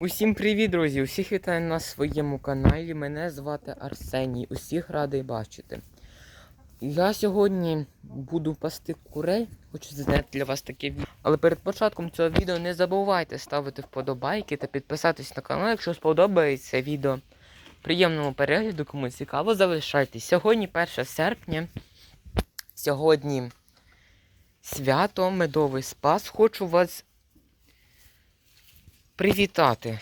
Усім привіт, друзі! Усіх вітаю на своєму каналі. Мене звати Арсеній. Усіх радий бачити. Я сьогодні буду пасти курей. Хочу зняти для вас таке відео. Але перед початком цього відео не забувайте ставити вподобайки та підписатись на канал, якщо сподобається відео. Приємного перегляду, кому цікаво, залишайтесь. Сьогодні 1 серпня. Сьогодні свято, медовий спас. Хочу вас привітати.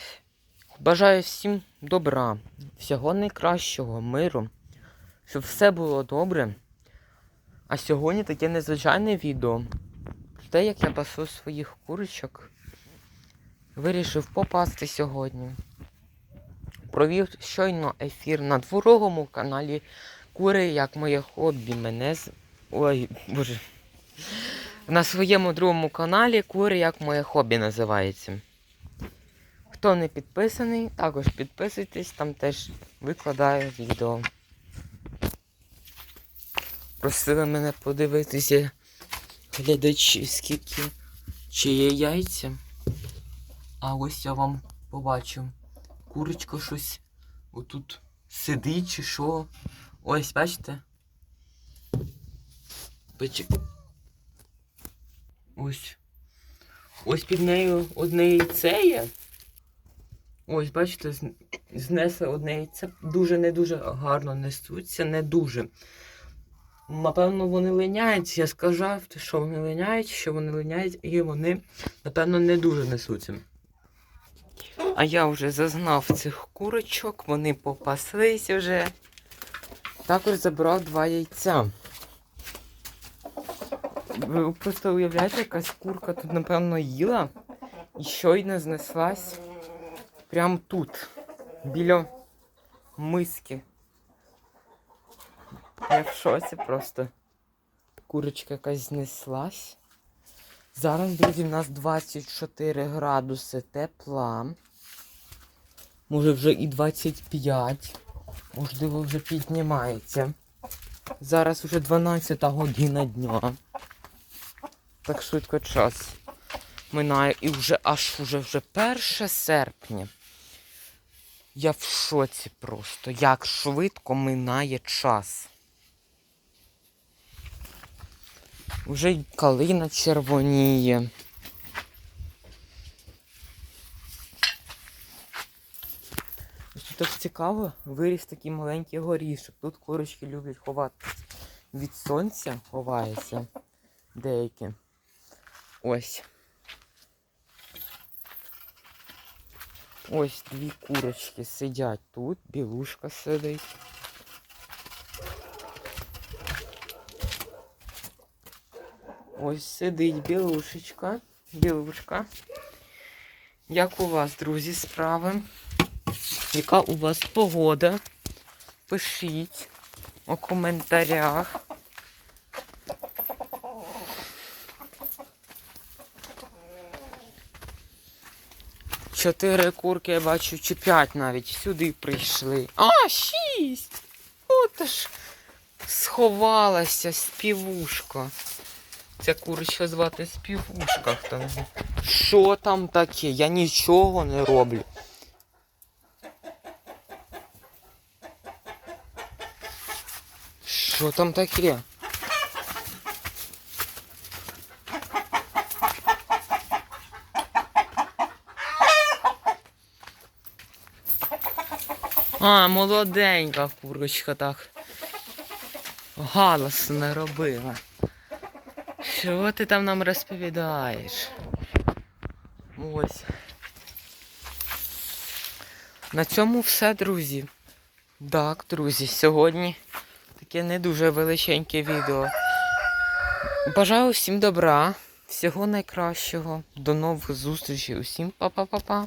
Бажаю всім добра, всього найкращого, миру, щоб все було добре. А сьогодні таке незвичайне відео. Те, як я пасу своїх курочок. Вирішив попасти сьогодні. Провів щойно ефір на дворогому каналі Кури як моє хобі. Мене з. Ой, боже. На своєму другому каналі Кури як моє хобі називається. Хто не підписаний, також підписуйтесь, там теж викладаю відео. Просили мене подивитися глядачі, скільки чи є яйця. А ось я вам побачив. Курочка щось отут сидить чи що. Ось, бачите? Ось. Ось під нею одне яйце є. Ось, бачите, знесли одне яйце. Дуже не дуже гарно несуться, не дуже. Напевно, вони линяють. Я сказав, що вони линяють, що вони линяють, і вони, напевно, не дуже несуться. А я вже зазнав цих курочок, вони попаслися вже. Також забрав два яйця. Ви просто уявляєте, якась курка тут, напевно, їла і щойно знеслась. Прям тут, біля миски. Я в шоці просто. Курочка якась знеслась. Зараз, друзі, в нас 24 градуси тепла. Може вже і 25. Можливо, вже піднімається. Зараз вже 12 година дня. Так швидко час минає і вже аж уже вже 1 серпня. Я в шоці просто, як швидко минає час. Вже й калина червоніє. Тут так цікаво, виріс такий маленький горішок. Тут курочки люблять ховати. Від сонця ховаються деякі. Ось. Ось дві курочки сидять тут, білушка сидить. Ось сидить білушечка. Білушка. Як у вас, друзі, справи? Яка у вас погода? Пишіть у коментарях. Чотири курки, я бачу, чи п'ять навіть сюди прийшли. А, шість! От ж сховалася співушка. Ця курочка звати співушка. Хто. Що там таке? Я нічого не роблю. Що там таке? А, молоденька курочка так. Галас не робила. Що ти там нам розповідаєш? Ось. На цьому все, друзі. Так, друзі, сьогодні таке не дуже величеньке відео. Бажаю всім добра, всього найкращого. До нових зустрічей. Усім па-па-па-па.